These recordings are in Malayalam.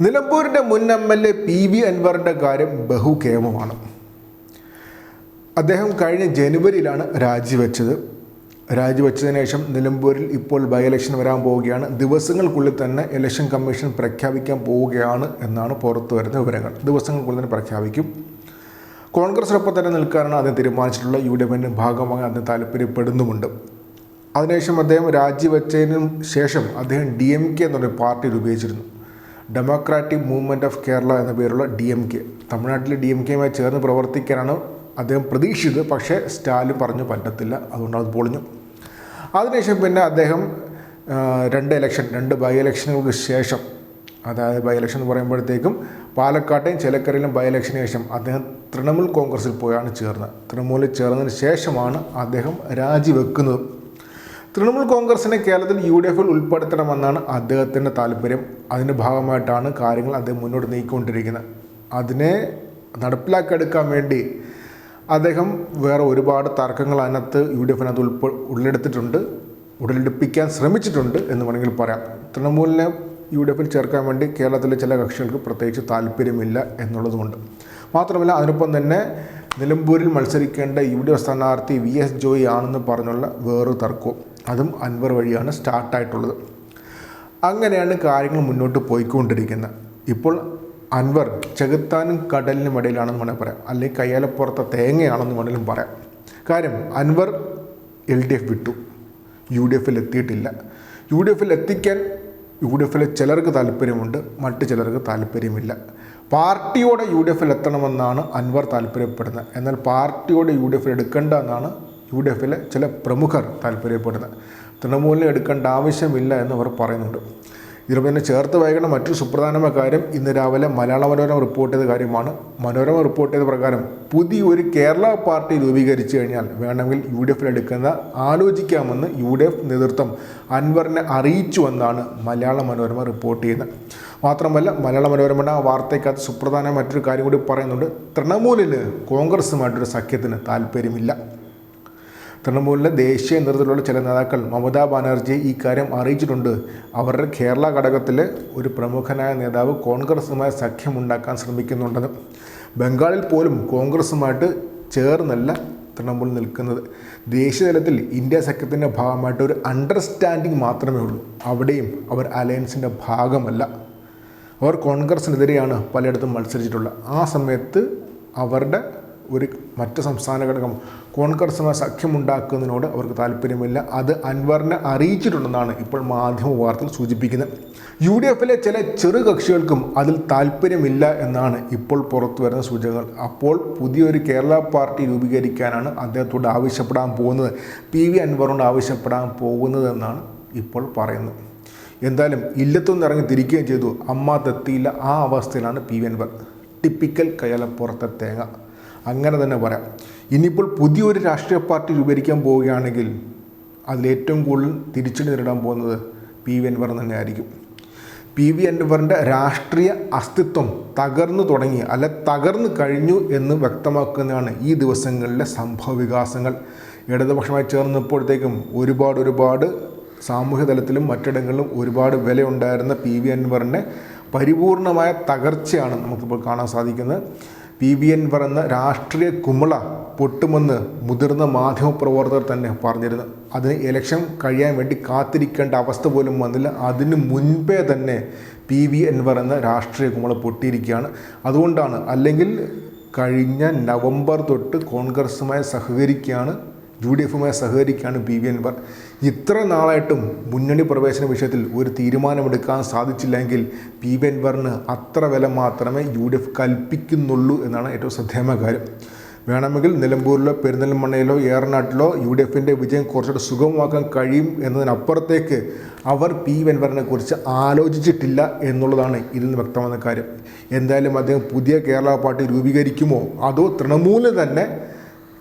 നിലമ്പൂരിന്റെ മുൻ M L A P V അൻവറിന്റെ കാര്യം ബഹുക്ഷേമമാണ് അദ്ദേഹം കഴിഞ്ഞ ജനുവരിയിലാണ് രാജിവെച്ചത്. രാജിവെച്ചതിന് ശേഷം നിലമ്പൂരിൽ ഇപ്പോൾ ബൈ ഇലക്ഷൻ വരാൻ പോവുകയാണ്. ദിവസങ്ങൾക്കുള്ളിൽ തന്നെ ഇലക്ഷൻ കമ്മീഷൻ പ്രഖ്യാപിക്കാൻ പോവുകയാണ് എന്നാണ് പുറത്തു വരുന്ന വിവരങ്ങൾ. ദിവസങ്ങൾക്കുള്ളിൽ തന്നെ പ്രഖ്യാപിക്കും. കോൺഗ്രസിനൊപ്പം തന്നെ നിൽക്കാനാണ് അദ്ദേഹം തീരുമാനിച്ചിട്ടുള്ള യു ഡി എഫിന്റെ ഭാഗമായി അദ്ദേഹം താല്പര്യപ്പെടുന്നുമുണ്ട്. അതിനുശേഷം അദ്ദേഹം രാജിവെച്ചതിനും ശേഷം അദ്ദേഹം ഡി എം കെ എന്നൊരു പാർട്ടി രൂപീകരിച്ചിരുന്നു ഡെമോക്രാറ്റിക് മൂവ്മെന്റ് ഓഫ് കേരള എന്ന പേരുള്ള ഡി എം കെ തമിഴ്നാട്ടിലെ ഡി എം കെയുമായി ചേർന്ന് പ്രവർത്തിക്കാനാണ് അദ്ദേഹം പ്രതീക്ഷിച്ചത്. പക്ഷേ സ്റ്റാലിൻ പറഞ്ഞു പറ്റത്തില്ല. അതുകൊണ്ട് അത് പൊളിഞ്ഞു. അതിനുശേഷം പിന്നെ അദ്ദേഹം രണ്ട് ഇലക്ഷൻ രണ്ട് ബൈ ഇലക്ഷനുകൾക്ക് ശേഷം അതായത് ബൈ ഇലക്ഷൻ എന്ന് പറയുമ്പോഴത്തേക്കും പാലക്കാട്ടെയും ചിലക്കരയിലും ബൈ ഇലക്ഷന് ശേഷം അദ്ദേഹം തൃണമൂൽ കോൺഗ്രസ്സിൽ പോയാണ് ചേർന്നത്. തൃണമൂലിൽ ചേർന്നതിന് ശേഷമാണ് അദ്ദേഹം രാജിവെക്കുന്നത്. തൃണമൂൽ കോൺഗ്രസിനെ കേരളത്തിൽ യു ഡി എഫിൽ ഉൾപ്പെടുത്തണമെന്നാണ് അദ്ദേഹത്തിന്റെ താല്പര്യം. അതിന്റെ ഭാഗമായിട്ടാണ് കാര്യങ്ങൾ അദ്ദേഹം മുന്നോട്ട് നീക്കിക്കൊണ്ടിരിക്കുന്നത്. അതിനെ നടപ്പിലാക്കിയെടുക്കാൻ വേണ്ടി അദ്ദേഹം വേറെ ഒരുപാട് തർക്കങ്ങൾ അതിനകത്ത് യു ഡി എഫിനകത്ത് ഉൾപ്പെ ഉള്ളെടുത്തിട്ടുണ്ട് ഉടലെടുപ്പിക്കാൻ ശ്രമിച്ചിട്ടുണ്ട് എന്ന് വേണമെങ്കിൽ പറയാം. തൃണമൂലിനെ യു ഡി എഫിൽ ചേർക്കാൻ വേണ്ടി കേരളത്തിലെ ചില കക്ഷികൾക്ക് പ്രത്യേകിച്ച് താല്പര്യമില്ല എന്നുള്ളതുകൊണ്ട്. മാത്രമല്ല അതിനൊപ്പം തന്നെ നിലമ്പൂരിൽ മത്സരിക്കേണ്ട യു ഡി എഫ് സ്ഥാനാർത്ഥി വി എസ് ജോയി ആണെന്ന് പറഞ്ഞുള്ള വേറൊരു തർക്കവും അതും അൻവർ വഴിയാണ് സ്റ്റാർട്ടായിട്ടുള്ളത് അങ്ങനെയാണ് കാര്യങ്ങൾ മുന്നോട്ട് പോയിക്കൊണ്ടിരിക്കുന്നത്. ഇപ്പോൾ അൻവർ ചെകുത്താനും കടലിനും ഇടയിലാണെന്ന് വേണമെങ്കിൽ പറയാം. അല്ലെങ്കിൽ കയ്യാലപ്പുറത്തെ തേങ്ങയാണെന്ന് വേണമെങ്കിലും പറയാം. കാര്യം അൻവർ എൽ ഡി എഫ് വിട്ടു. യു ഡി എഫിൽ എത്തിയിട്ടില്ല. യു ഡി എഫിൽ എത്തിക്കാൻ യു ഡി എഫിലെ ചിലർക്ക് താല്പര്യമുണ്ട് മറ്റ് ചിലർക്ക് താല്പര്യമില്ല. പാർട്ടിയോടെ യു ഡി എഫിൽ എത്തണമെന്നാണ് അൻവർ താല്പര്യപ്പെടുന്നത്. എന്നാൽ പാർട്ടിയോടെ യു ഡി എഫിൽ എടുക്കേണ്ട എന്നാണ് യു ഡി എഫിലെ ചില പ്രമുഖർ താല്പര്യപ്പെടുന്നത്. തൃണമൂലിനെ എടുക്കേണ്ട ആവശ്യമില്ല എന്ന് അവർ പറയുന്നുണ്ട്. ഇതിനൊപ്പം തന്നെ ചേർത്ത് വായിക്കേണ്ട മറ്റൊരു സുപ്രധാനമായ കാര്യം ഇന്ന് രാവിലെ മലയാള മനോരമ റിപ്പോർട്ട് ചെയ്ത കാര്യമാണ്. മനോരമ റിപ്പോർട്ട് ചെയ്ത പ്രകാരം പുതിയ ഒരു കേരള പാർട്ടി രൂപീകരിച്ചു കഴിഞ്ഞാൽ വേണമെങ്കിൽ യു ഡി എഫിൽ എടുക്കുന്ന ആലോചിക്കാമെന്ന് യു ഡി എഫ് നേതൃത്വം അൻവറിനെ അറിയിച്ചുവെന്നാണ് മലയാള മനോരമ റിപ്പോർട്ട് ചെയ്യുന്നത്. മാത്രമല്ല മലയാള മനോരമയുടെ വാർത്തയ്ക്കകത്ത് സുപ്രധാന മറ്റൊരു കാര്യം കൂടി പറയുന്നുണ്ട്. തൃണമൂലിന് കോൺഗ്രസുമായിട്ടൊരു സഖ്യത്തിന് താല്പര്യമില്ല. തൃണമൂലിലെ ദേശീയ നേതൃത്വത്തിലുള്ള ചില നേതാക്കൾ മമതാ ബാനർജി ഈ കാര്യം അറിയിച്ചിട്ടുണ്ട്. അവരുടെ കേരള ഘടകത്തിലെ ഒരു പ്രമുഖനായ നേതാവ് കോൺഗ്രസുമായി സഖ്യമുണ്ടാക്കാൻ ശ്രമിക്കുന്നുണ്ടെന്ന്. ബംഗാളിൽ പോലും കോൺഗ്രസുമായിട്ട് ചേർന്നല്ല തൃണമൂൽ നിൽക്കുന്നത്. ദേശീയ തലത്തിൽ ഇന്ത്യ സഖ്യത്തിന്റെ ഭാഗമായിട്ട് ഒരു അണ്ടർസ്റ്റാൻഡിങ് മാത്രമേ ഉള്ളൂ. അവിടെയും അവർ അലയൻസിന്റെ ഭാഗമല്ല. അവർ കോൺഗ്രസിനെതിരെയാണ് പലയിടത്തും മത്സരിച്ചിട്ടുള്ളത്. ആ സമയത്ത് അവരുടെ ഒരു മറ്റ് സംസ്ഥാന ഘടകം കോൺഗ്രസുമായി സഖ്യമുണ്ടാക്കുന്നതിനോട് അവർക്ക് താല്പര്യമില്ല. അത് അൻവറിനെ അറിയിച്ചിട്ടുണ്ടെന്നാണ് ഇപ്പോൾ മാധ്യമ വാർത്തകൾ സൂചിപ്പിക്കുന്നത്. യു ഡി എഫിലെ ചില ചെറു കക്ഷികൾക്കും അതിൽ താല്പര്യമില്ല എന്നാണ് ഇപ്പോൾ പുറത്തു വരുന്ന സൂചനകൾ അപ്പോൾ പുതിയൊരു കേരള പാർട്ടി രൂപീകരിക്കാനാണ് അദ്ദേഹത്തോട് ആവശ്യപ്പെടാൻ പോകുന്നത്. പി വി അൻവറിനോട് ആവശ്യപ്പെടാൻ പോകുന്നതെന്നാണ് ഇപ്പോൾ പറയുന്നത്. എന്തായാലും ഇല്ലത്തുനിന്ന് ഇറങ്ങി തിരിക്കുകയും ചെയ്തു. അമ്മ തെത്തിയില്ല ആ അവസ്ഥയിലാണ് പി വി അൻവർ. ടിപ്പിക്കൽ കയ്യാലപ്പുറത്തെ തേങ്ങ. അങ്ങനെ തന്നെ പറയാം. ഇനിയിപ്പോൾ പുതിയൊരു രാഷ്ട്രീയ പാർട്ടി രൂപീകരിക്കാൻ പോവുകയാണെങ്കിൽ അതിലേറ്റവും കൂടുതൽ തിരിച്ചടി നേരിടാൻ പോകുന്നത് പി വി അൻവർ തന്നെ ആയിരിക്കും പി വി അൻവറിന്റെ രാഷ്ട്രീയ അസ്തിത്വം തകർന്നു തുടങ്ങി അല്ല തകർന്നു കഴിഞ്ഞു എന്ന് വ്യക്തമാക്കുന്നതാണ് ഈ ദിവസങ്ങളിലെ സംഭവ വികാസങ്ങൾ. ഇടതുപക്ഷമായി ചേർന്നപ്പോഴത്തേക്കും ഒരുപാട് ഒരുപാട് സാമൂഹ്യ തലത്തിലും മറ്റിടങ്ങളിലും ഒരുപാട് വിലയുണ്ടായിരുന്ന പി വി അൻവറിന്റെ പരിപൂർണമായ തകർച്ചയാണ് നമുക്കിപ്പോൾ കാണാൻ സാധിക്കുന്നത്. പി വി അൻവർ എന്ന രാഷ്ട്രീയ കുമിള പൊട്ടുമെന്ന് മുതിർന്ന മാധ്യമപ്രവർത്തകർ തന്നെ പറഞ്ഞിരുന്നു. അതിന് ഇലക്ഷൻ കഴിയാൻ വേണ്ടി കാത്തിരിക്കേണ്ട അവസ്ഥ പോലും വന്നില്ല. അതിന് മുൻപേ തന്നെ പി വി എൻ എന്ന രാഷ്ട്രീയ കുമിള പൊട്ടിയിരിക്കുകയാണ്. അതുകൊണ്ടാണ് അല്ലെങ്കിൽ കഴിഞ്ഞ നവംബർ തൊട്ട് കോൺഗ്രസുമായി സഹകരിക്കുകയാണ് യു ഡി എഫുമായി സഹകരിക്കുകയാണ് പി വി അൻവർ ഇത്ര നാളായിട്ടും മുന്നണി പ്രവേശന വിഷയത്തിൽ ഒരു തീരുമാനമെടുക്കാൻ സാധിച്ചില്ലെങ്കിൽ പി വി അൻവറിന് അത്ര വില മാത്രമേ യു ഡി എഫ് കൽപ്പിക്കുന്നുള്ളൂ എന്നാണ് ഏറ്റവും ശ്രദ്ധേയമായ കാര്യം. വേണമെങ്കിൽ നിലമ്പൂരിലോ പെരിന്തൽമണ്ണയിലോ ഏറനാട്ടിലോ യു ഡി എഫിന്റെ വിജയം കുറച്ചുകൂടെ സുഗമമാക്കാൻ കഴിയും എന്നതിനപ്പുറത്തേക്ക് അവർ പി വെൻവറിനെ കുറിച്ച് ആലോചിച്ചിട്ടില്ല എന്നുള്ളതാണ് ഇതിൽ നിന്ന് വ്യക്തമാകുന്ന കാര്യം. എന്തായാലും അദ്ദേഹം പുതിയ കേരള പാർട്ടി രൂപീകരിക്കുമോ അതോ തൃണമൂലിന് തന്നെ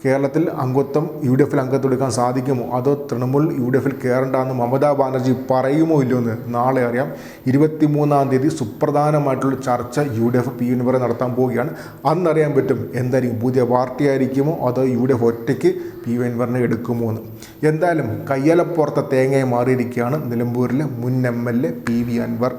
കേരളത്തിൽ അംഗത്വം യു ഡി എഫിൽ അംഗത്വം എടുക്കാൻ സാധിക്കുമോ? അതോ തൃണമൂൽ യു ഡി എഫിൽ കയറണ്ടെന്ന് മമതാ ബാനർജി പറയുമോ ഇല്ലയോ എന്ന് നാളെ അറിയാം. ഇരുപത്തിമൂന്നാം തീയതി സുപ്രധാനമായിട്ടുള്ള ചർച്ച U D F P U വരെ നടത്താൻ പോവുകയാണ്. അന്നറിയാൻ പറ്റും എന്തായിരിക്കും? പുതിയ പാർട്ടി ആയിരിക്കുമോ അതോ യു ഡി എഫ് ഒറ്റയ്ക്ക് പി യു എൻവറിനെ എടുക്കുമോ എന്ന്. എന്തായാലും കയ്യലപ്പുറത്തെ തേങ്ങയെ മാറിയിരിക്കുകയാണ് നിലമ്പൂരിലെ മുൻ M L A P V Anvar.